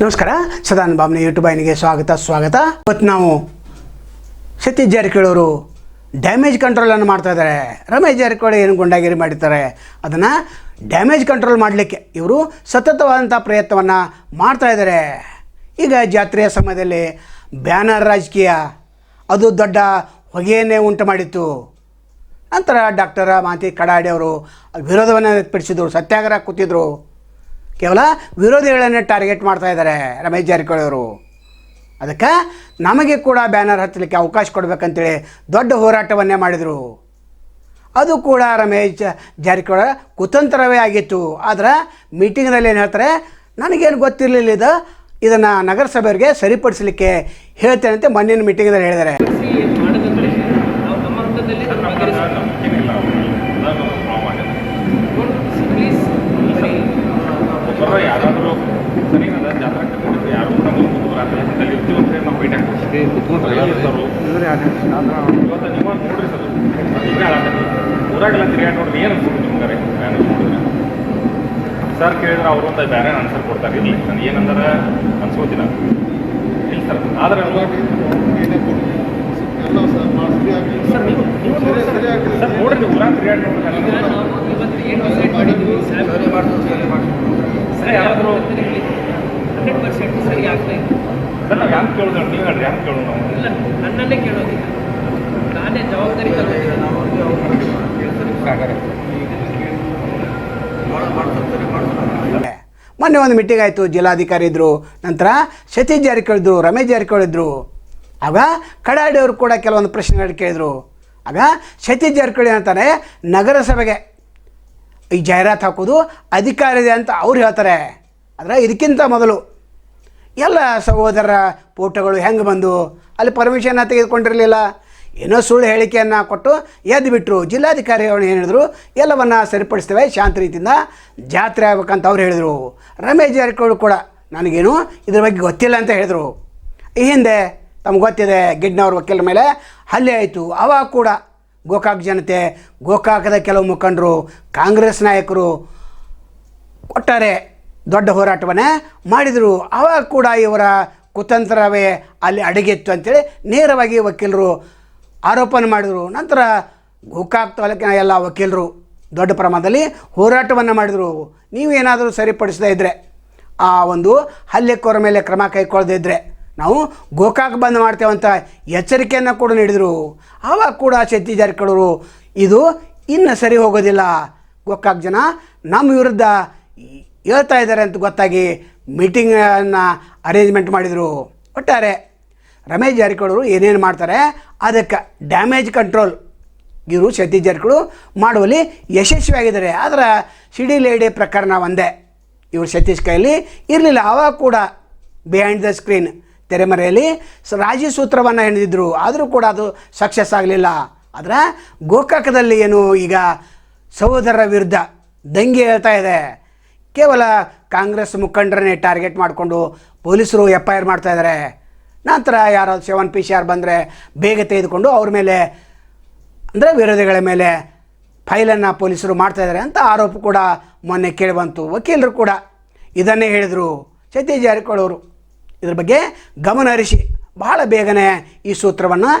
ನಮಸ್ಕಾರ ಸದಾನ್ ಬಾಬ್ನ ಯೂಟ್ಯೂಬ್ ಐನಿಗೆ ಸ್ವಾಗತ ಸ್ವಾಗತ. ಇವತ್ತು ನಾವು ಸತೀಶ್ ಜಾರಕಿಹೊಳಿ ಡ್ಯಾಮೇಜ್ ಕಂಟ್ರೋಲನ್ನು ಮಾಡ್ತಾ ಇದ್ದಾರೆ. ರಮೇಶ್ ಜಾರಕಿಹೊಳಿ ಏನು ಗುಂಡಾಗಿರಿ ಮಾಡಿರ್ತಾರೆ, ಅದನ್ನು ಡ್ಯಾಮೇಜ್ ಕಂಟ್ರೋಲ್ ಮಾಡಲಿಕ್ಕೆ ಇವರು ಸತತವಾದಂಥ ಪ್ರಯತ್ನವನ್ನು ಮಾಡ್ತಾ ಇದ್ದಾರೆ. ಈಗ ಜಾತ್ರೆಯ ಸಮಯದಲ್ಲಿ ಬ್ಯಾನರ್ ರಾಜಕೀಯ, ಅದು ದೊಡ್ಡ ಹೊಗೆಯನ್ನೇ ಉಂಟು ಮಾಡಿತ್ತು. ನಂತರ ಡಾಕ್ಟರ್ ಮಾತಿ ಕಡಾಡಿ ಅವರು ವಿರೋಧವನ್ನು ವ್ಯಕ್ತಪಡಿಸಿದರು, ಸತ್ಯಾಗ್ರಹ ಕೂತಿದ್ರು. ಕೇವಲ ವಿರೋಧಿಗಳನ್ನೇ ಟಾರ್ಗೆಟ್ ಮಾಡ್ತಾ ಇದ್ದಾರೆ ರಮೇಶ್ ಜಾರಕಿಹೊಳಿ ಅವರು. ಅದಕ್ಕೆ ನಮಗೆ ಕೂಡ ಬ್ಯಾನರ್ ಹತ್ತಲಿಕ್ಕೆ ಅವಕಾಶ ಕೊಡಬೇಕಂತೇಳಿ ದೊಡ್ಡ ಹೋರಾಟವನ್ನೇ ಮಾಡಿದರು. ಅದು ಕೂಡ ರಮೇಶ್ ಜಾರಕಿಹೊಳಿ ಕುತಂತ್ರವೇ ಆಗಿತ್ತು. ಆದರೆ ಮೀಟಿಂಗ್ನಲ್ಲಿ ಏನು ಹೇಳ್ತಾರೆ, ನನಗೇನು ಗೊತ್ತಿರಲಿಲ್ಲ ಇದು, ಇದನ್ನು ನಗರಸಭೆಯವರಿಗೆ ಸರಿಪಡಿಸಲಿಕ್ಕೆ ಹೇಳ್ತೇನೆ ಅಂತ ಮಣ್ಣಿನ ಮೀಟಿಂಗ್ನಲ್ಲಿ ಹೇಳಿದ್ದಾರೆ ಕೃಷಿ ಮಾಡದಂದ್ರೆ ನಾವು ನಮ್ಮ ಹಂತದಲ್ಲಿ ಅದನ್ನ ಪ್ಲೀಸ್ ಯಾರಾದರೂ ಜಾತ್ರಾ ಕಟ್ಟಿದ್ರೆ ಯಾರು ನಮಗೆ ಅಲ್ಲಿ ಇರ್ತೀವಿ ಅಂತ ನಾವು ಸರ್ ಆಗ್ತೀವಿ. ಇರ್ತಾರೋ ಇವತ್ತು ನೀವು ನೋಡ್ರಿ ಸರ್ ಊರಾಗೆಲ್ಲ ತಿರುಗಾಡಿ ನೋಡ್ರಿ ಏನು ಸರ್ ಕೇಳಿದ್ರೆ ಅವರು ಅಂತ ಬೇರೆ ಆನ್ಸರ್ ಕೊಡ್ತಾರೆ? ಇಲ್ಲಿ ನಾನು ಏನಂದ್ರೆ ಅನ್ಸ್ಕೋತೀನಿ ಇಲ್ಲ ಸರ್ ಆದ್ರೆ ಸರ್ ನೀವು ನೀವು ನೋಡಿ ಸರ್ ಸರ್ ನೋಡ್ರಿ ನೀವು ಊರಾಗ ತಿರುಗಾಡಿ ನೋಡ್ರಿ ಈಗ ನಾವು ಇವತ್ತು ಏನು ಡಿಸೈಡ್ ಮಾಡಿದ್ದೀವಿ ಸರಿ ಯಾರಾದರೂ ಹಂಡ್ರೆಡ್ ಪರ್ಸೆಂಟ್ ಸರಿ ಆಗ್ತಾ ಇದೆ ಸರ್ ನಾವು ಯಾಕೆ ಕೇಳೋದು ನೀವು ಹೇಳ್ರಿ ಯಾಕೆ ಕೇಳೋದು ನಾವು ಇಲ್ಲ ನನ್ನನ್ನೇ ಕೇಳೋದಿಲ್ಲ ನಾನೇ ಜವಾಬ್ದಾರಿ ಮೊನ್ನೆ ಒಂದು ಮೀಟಿಂಗ್ ಆಯಿತು ಜಿಲ್ಲಾಧಿಕಾರಿ ಇದ್ರು. ನಂತರ ಸತೀಶ್ ಜಾರಕಿಹೊಳಿ ಇದ್ರು ರಮೇಶ್ ಜಾರಕಿಹೊಳಿ ಇದ್ರು. ಆಗ ಕಡಾಡಿ ಅವರು ಕೂಡ ಕೆಲವೊಂದು ಪ್ರಶ್ನೆಗಳು ಕೇಳಿದರು. ಆಗ ಸತೀಶ್ ಜಾರಕಿಹೊಳಿ ಅಂತಾರೆ ನಗರಸಭೆಗೆ ಈ ಜಾಹೀರಾತು ಹಾಕೋದು ಅಧಿಕಾರ ಇದೆ ಅಂತ ಅವ್ರು ಹೇಳ್ತಾರೆ. ಆದರೆ ಇದಕ್ಕಿಂತ ಮೊದಲು ಎಲ್ಲ ಸಹೋದರ ಫೋಟೋಗಳು ಹೆಂಗೆ ಬಂದು? ಅಲ್ಲಿ ಪರ್ಮಿಷನ್ನ ತೆಗೆದುಕೊಂಡಿರಲಿಲ್ಲ. ಏನೋ ಸುಳ್ಳು ಹೇಳಿಕೆಯನ್ನು ಕೊಟ್ಟು ಎದ್ದು ಬಿಟ್ಟರು ಜಿಲ್ಲಾಧಿಕಾರಿ ಅವರು ಏನು ಹೇಳಿದ್ರು? ಎಲ್ಲವನ್ನು ಸರಿಪಡಿಸ್ತೇವೆ ಶಾಂತ ರೀತಿಯಿಂದ ಜಾತ್ರೆ ಆಗ್ಬೇಕಂತ ಅವ್ರು ಹೇಳಿದರು. ರಮೇಶ್ ಜಾರಕಿಹೊಳಿ ಕೂಡ ನನಗೇನು ಇದ್ರ ಬಗ್ಗೆ ಗೊತ್ತಿಲ್ಲ ಅಂತ ಹೇಳಿದರು. ಈ ಹಿಂದೆ ತಮ್ಗೆ ಗೊತ್ತಿದೆ, ಗಿಡ್ನವ್ರ ವಕೀಲರ ಮೇಲೆ ಹಲ್ಲೆ ಆಯಿತು. ಅವಾಗ ಕೂಡ ಗೋಕಾಕ್ ಜನತೆ, ಗೋಕಾಕದ ಕೆಲವು ಮುಖಂಡರು, ಕಾಂಗ್ರೆಸ್ ನಾಯಕರು ಒಟ್ಟಾರೆ ದೊಡ್ಡ ಹೋರಾಟವನ್ನು ಮಾಡಿದರು. ಆವಾಗ ಕೂಡ ಇವರ ಕುತಂತ್ರವೇ ಅಲ್ಲಿ ಅಡಗಿತ್ತು ಅಂತೇಳಿ ನೇರವಾಗಿ ವಕೀಲರು ಆರೋಪನ ಮಾಡಿದರು. ನಂತರ ಗೋಕಾಕ್ ತಾಲೂಕಿನ ಎಲ್ಲ ವಕೀಲರು ದೊಡ್ಡ ಪ್ರಮಾಣದಲ್ಲಿ ಹೋರಾಟವನ್ನು ಮಾಡಿದರು. ನೀವೇನಾದರೂ ಸರಿಪಡಿಸದೇ ಇದ್ದರೆ ಆ ಒಂದು ಹಲ್ಲೆಕೋರ ಮೇಲೆ ಕ್ರಮ ಕೈಗೊಳ್ಳದೇ ಇದ್ದರೆ ನಾವು ಗೋಕಾಕ್ ಬಂದ್ ಮಾಡ್ತೇವೆ ಅಂತ ಎಚ್ಚರಿಕೆಯನ್ನು ಕೂಡ ನೀಡಿದರು. ಆವಾಗ ಕೂಡ ಜಾರಕಿಹೊಳಿ ಇದು ಇನ್ನು ಸರಿ ಹೋಗೋದಿಲ್ಲ. ಗೋಕಾಕ್ ಜನ ನಮ್ಮ ವಿರುದ್ಧ ಹೇಳ್ತಾ ಇದ್ದಾರೆ ಅಂತ ಗೊತ್ತಾಗಿ ಮೀಟಿಂಗನ್ನು ಅರೇಂಜ್ಮೆಂಟ್ ಮಾಡಿದರು. ಒಟ್ಟಾರೆ ರಮೇಶ್ ಜಾರಕಿಹೊಳಿ ಏನೇನು ಮಾಡ್ತಾರೆ, ಅದಕ್ಕೆ ಡ್ಯಾಮೇಜ್ ಕಂಟ್ರೋಲ್ ಇವರು ಸತೀಶ್ ಜಾರಕಿಹೊಳಿ ಮಾಡುವಲ್ಲಿ ಯಶಸ್ವಿಯಾಗಿದ್ದಾರೆ. ಆದರೆ ಸಿಡಿ ಲೇಡಿ ಪ್ರಕರಣ ಒಂದೇ. ಇವರು ಸತೀಶ್ ಕೈಯಲ್ಲಿ ಇರಲಿಲ್ಲ. ಆವಾಗ ಕೂಡ ಬಿಹೈಂಡ್ ದ ಸ್ಕ್ರೀನ್ ತೆರೆಮರೆಯಲ್ಲಿ ರಾಜಿ ಸೂತ್ರವನ್ನು ಹೆಣೆದಿದ್ದರು ಆದರೂ ಕೂಡ ಅದು ಸಕ್ಸಸ್ ಆಗಲಿಲ್ಲ. ಆದರೆ ಗೋಕಾಕದಲ್ಲಿ ಏನು ಈಗ ಸಹೋದರರ ವಿರುದ್ಧ ದಂಗೆ ಹೇಳ್ತಾ ಇದೆ. ಕೇವಲ ಕಾಂಗ್ರೆಸ್ ಮುಖಂಡರನ್ನೇ ಟಾರ್ಗೆಟ್ ಮಾಡಿಕೊಂಡು ಪೊಲೀಸರು ಎಫ್ ಐ ಆರ್ ಮಾಡ್ತಾ ಇದ್ದಾರೆ. ನಂತರ ಯಾರೋ ಸೆವೆನ್ ಪಿ ಸಿ ಆರ್ ಬಂದರೆ ಬೇಗ ತೆಗೆದುಕೊಂಡು ಅವ್ರ ಮೇಲೆ, ಅಂದರೆ ವಿರೋಧಿಗಳ ಮೇಲೆ ಫೈಲನ್ನು ಪೊಲೀಸರು ಮಾಡ್ತಾ ಇದ್ದಾರೆ ಅಂತ ಆರೋಪ ಕೂಡ ಮೊನ್ನೆ ಕೇಳಿಬಂತು. ವಕೀಲರು ಕೂಡ ಇದನ್ನೇ ಹೇಳಿದರು. ಸತೀಶ್ ಜಾರಕಿಹೊಳಿ ಇದ್ರ ಬಗ್ಗೆ ಗಮನ ಹರಿಸಿ. ಬಹಳ ಬೇಗನೆ ಈ ಸೂತ್ರವನ್ನು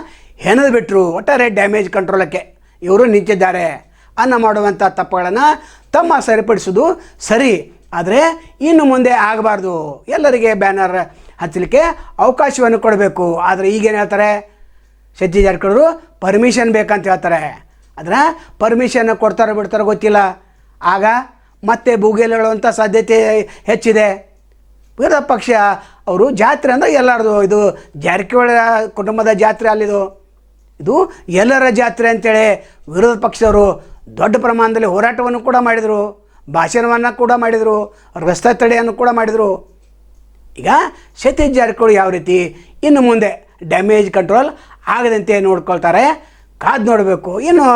ಹೆಣದು ಬಿಟ್ಟರು ಒಟ್ಟಾರೆ ಡ್ಯಾಮೇಜ್ ಕಂಟ್ರೋಲಕ್ಕೆ ಇವರು ನಿಂತಿದ್ದಾರೆ. ಅನ್ನ ಮಾಡುವಂಥ ತಪ್ಪುಗಳನ್ನು ತಮ್ಮ ಸರಿಪಡಿಸೋದು ಸರಿ. ಆದರೆ ಇನ್ನು ಮುಂದೆ ಆಗಬಾರ್ದು. ಎಲ್ಲರಿಗೆ ಬ್ಯಾನರ್ ಹಚ್ಚಲಿಕ್ಕೆ ಅವಕಾಶವನ್ನು ಕೊಡಬೇಕು. ಆದರೆ ಈಗೇನು ಹೇಳ್ತಾರೆ? ಶಜ್ಜಿ ಜಾರಕಿಹೊಳಿ ಪರ್ಮಿಷನ್ ಬೇಕಂತ ಹೇಳ್ತಾರೆ. ಆದರೆ ಪರ್ಮಿಷನ್ ಕೊಡ್ತಾರೋ ಬಿಡ್ತಾರೋ ಗೊತ್ತಿಲ್ಲ. ಆಗ ಮತ್ತೆ ಭೂಗೇಲ್ ಹೇಳುವಂಥ ಸಾಧ್ಯತೆ ಹೆಚ್ಚಿದೆ. ವಿರೋಧ ಪಕ್ಷ ಅವರು ಜಾತ್ರೆ ಅಂದರೆ ಎಲ್ಲರದು ಇದು ಜಾರಕಿಹೊಳಿ ಕುಟುಂಬದ ಜಾತ್ರೆ ಅಲ್ಲಿದು. ಇದು ಎಲ್ಲರ ಜಾತ್ರೆ ಅಂತೇಳಿ ವಿರೋಧ ಪಕ್ಷದವರು ದೊಡ್ಡ ಪ್ರಮಾಣದಲ್ಲಿ ಹೋರಾಟವನ್ನು ಕೂಡ ಮಾಡಿದರು, ಭಾಷಣವನ್ನು ಕೂಡ ಮಾಡಿದರು, ರಸ್ತೆ ತಡೆಯನ್ನು ಕೂಡ ಮಾಡಿದರು. ಈಗ ಸತೀಶ್ ಜಾರಕಿಹೊಳಿ ಯಾವ ರೀತಿ ಇನ್ನು ಮುಂದೆ ಡ್ಯಾಮೇಜ್ ಕಂಟ್ರೋಲ್ ಆಗದಂತೆ ನೋಡ್ಕೊಳ್ತಾರೆ, ಕಾದು ನೋಡಬೇಕು. ಇನ್ನು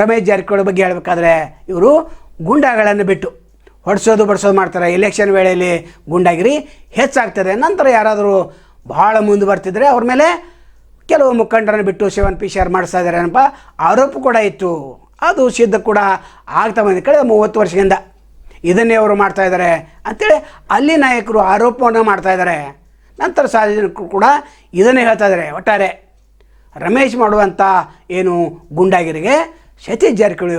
ರಮೇಶ್ ಜಾರಕಿಹೊಳಿ ಬಗ್ಗೆ ಹೇಳಬೇಕಾದ್ರೆ ಇವರು ಗುಂಡಾಗಳನ್ನು ಬಿಟ್ಟು ಹೊಡ್ಸೋದು ಬಡಿಸೋದು ಮಾಡ್ತಾರೆ. ಎಲೆಕ್ಷನ್ ವೇಳೆಯಲ್ಲಿ ಗುಂಡಾಗಿರಿ ಹೆಚ್ಚಾಗ್ತದೆ. ನಂತರ ಯಾರಾದರೂ ಭಾಳ ಮುಂದೆ ಬರ್ತಿದ್ರೆ ಅವ್ರ ಮೇಲೆ ಕೆಲವು ಮುಖಂಡರನ್ನು ಬಿಟ್ಟು ಶಿವನ್ ಪಿ ಶೇರ್ ಮಾಡಿಸ್ತಾ ಇದ್ದಾರೆ ಅನ್ನಪ್ಪ ಆರೋಪ ಕೂಡ ಇತ್ತು. ಅದು ಸಿದ್ಧ ಕೂಡ ಆಗ್ತಾ ಬಂದ ಕಳೆದ ಮೂವತ್ತು ವರ್ಷದಿಂದ ಇದನ್ನೇ ಅವರು ಮಾಡ್ತಾ ಇದ್ದಾರೆ ಅಂತೇಳಿ ಅಲ್ಲಿ ನಾಯಕರು ಆರೋಪವನ್ನು ಮಾಡ್ತಾ ಇದ್ದಾರೆ. ನಂತರ ಸಾರ್ವಜನಿಕರು ಕೂಡ ಇದನ್ನೇ ಹೇಳ್ತಾ ಇದ್ದಾರೆ. ಒಟ್ಟಾರೆ ರಮೇಶ್ ಮಾಡುವಂಥ ಏನು ಗುಂಡಾಗಿರಿಗೆ ಸತೀಶ್ ಜಾರಕಿಹೊಳಿ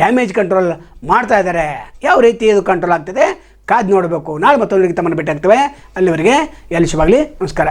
ಡ್ಯಾಮೇಜ್ ಕಂಟ್ರೋಲ್ ಮಾಡ್ತಾ ಇದ್ದಾರೆ. ಯಾವ ರೀತಿ ಇದು ಕಂಟ್ರೋಲ್ ಆಗ್ತದೆ ಕಾದು ನೋಡಬೇಕು. ನಾಳೆ ಮತ್ತೊಂದಿಗೆ ತಮ್ಮನ್ನು ಭೇಟಿ ಆಗ್ತೇವೆ ಅಲ್ಲಿವರೆಗೆ ಎಲ್ಲಿ ಶುಭಾಗಲಿ. ನಮಸ್ಕಾರ.